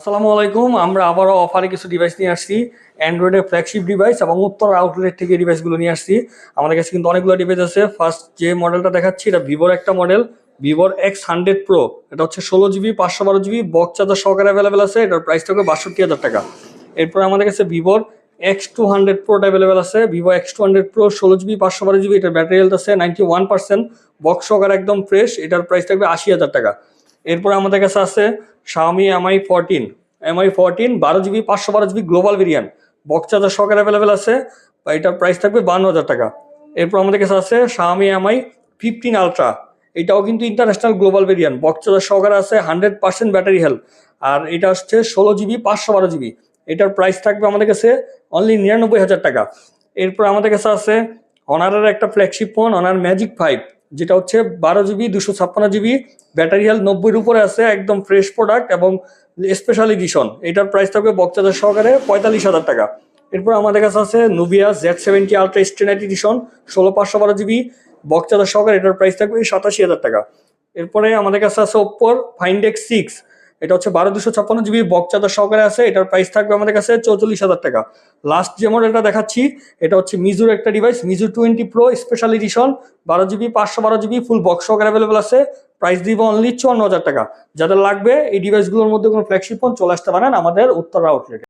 আসসালামু আলাইকুম, আমরা আবারও অফারে কিছু ডিভাইস নিয়ে আসছি। অ্যান্ড্রয়েডের ফ্ল্যাগশিপ ডিভাইস এবং উত্তর আউটলেট থেকে ডিভাইসগুলো নিয়ে আসছি। আমাদের কাছে কিন্তু অনেকগুলো ডিভাইস আছে। ফার্স্ট যে মডেলটা দেখাচ্ছি, এটা ভিভোর একটা মডেল ভিভোর এক্স হান্ড্রেড প্রো এটা হচ্ছে ষোলো জিবি পাঁচশো বারো জিবি বক্স চার্জার সহকারে অ্যাভেলেবেল আছে। এটার প্রাইস থাকবে বাষট্টি হাজার টাকা। এরপর আমাদের কাছে ভিভোর এক্স টু হান্ড্রেড প্রোটা অ্যাভেলেবেল আছে। Vivo X two hundred pro ষোলো জিবি পাঁচশো বারো জিবি এটার ব্যাটারি হেলথ আছে নাইনটি ওয়ান পার্সেন্ট বক্স সহকারে একদম ফ্রেশ এটার প্রাইস থাকবে আশি হাজার টাকা। এরপর আমাদের কাছে আছে Xiaomi Mi fourteen Mi fourteen বারো জিবি, পাঁচশো বারো GB global variant box charger সহকারে অ্যাভেলেবেল আছে এটার প্রাইস থাকবে বান্ন হাজার টাকা। এরপর আমাদের কাছে আছে শাওমি এমআই ফিফটিন আলট্রা এটাও কিন্তু international global variant box charger সহকারে আছে হান্ড্রেড পার্সেন্ট ব্যাটারি হেলথ আর এটা হচ্ছে ষোলো জিবি, পাঁচশো বারো জিবি, এটার প্রাইস থাকবে আমাদের কাছে অনলি নিরানব্বই হাজার টাকা। এরপর আমাদের কাছে আছে অনারের একটা flagship phone Honor Magic five যেটা হচ্ছে বারো জিবি, দুশো ছাপ্পান্ন জিবি, ব্যাটারি হেলথ নব্বইয়ের উপরে আছে, একদম ফ্রেশ প্রোডাক্ট এবং স্পেশাল এডিশন এটার প্রাইস থাকবে বক্সাদার সহকারে পঁয়তাল্লিশ হাজার টাকা। এরপর আমাদের কাছে আছে নুবিয়া জেড সেভেন্টি আলট্রা স্টেনাইট এডিশন ষোলো পাঁচশো বারো জিবি বক্সাদার সহকারে এটার প্রাইস থাকবে সাতাশি হাজার টাকা। এরপরে আমাদের কাছে আছে ওপ্পোর ফাইন্ডেক্স সিক্স এটা হচ্ছে বারো দুশো ছাপ্পান্ন জিবি বক্সাদার সহকারে আছে, এটার প্রাইস থাকবে আমাদের কাছে চৌচল্লিশ হাজার টাকা। লাস্ট যে মডেলটা দেখাচ্ছি, এটা হচ্ছে মিজুর একটা device Meizu twenty pro special edition বারো জিবি, পাঁচশো বারো জিবি ফুল বক্স সহকারে অ্যাভেলেবেল আছে প্রাইস দিব অনলি চুয়ান্ন হাজার টাকা। যাদের লাগবে, এই ডিভাইসগুলোর মধ্যে কোনো ফ্ল্যাগশিপ ফোন চলে আসতে পারেন আমাদের উত্তর আউটলেটে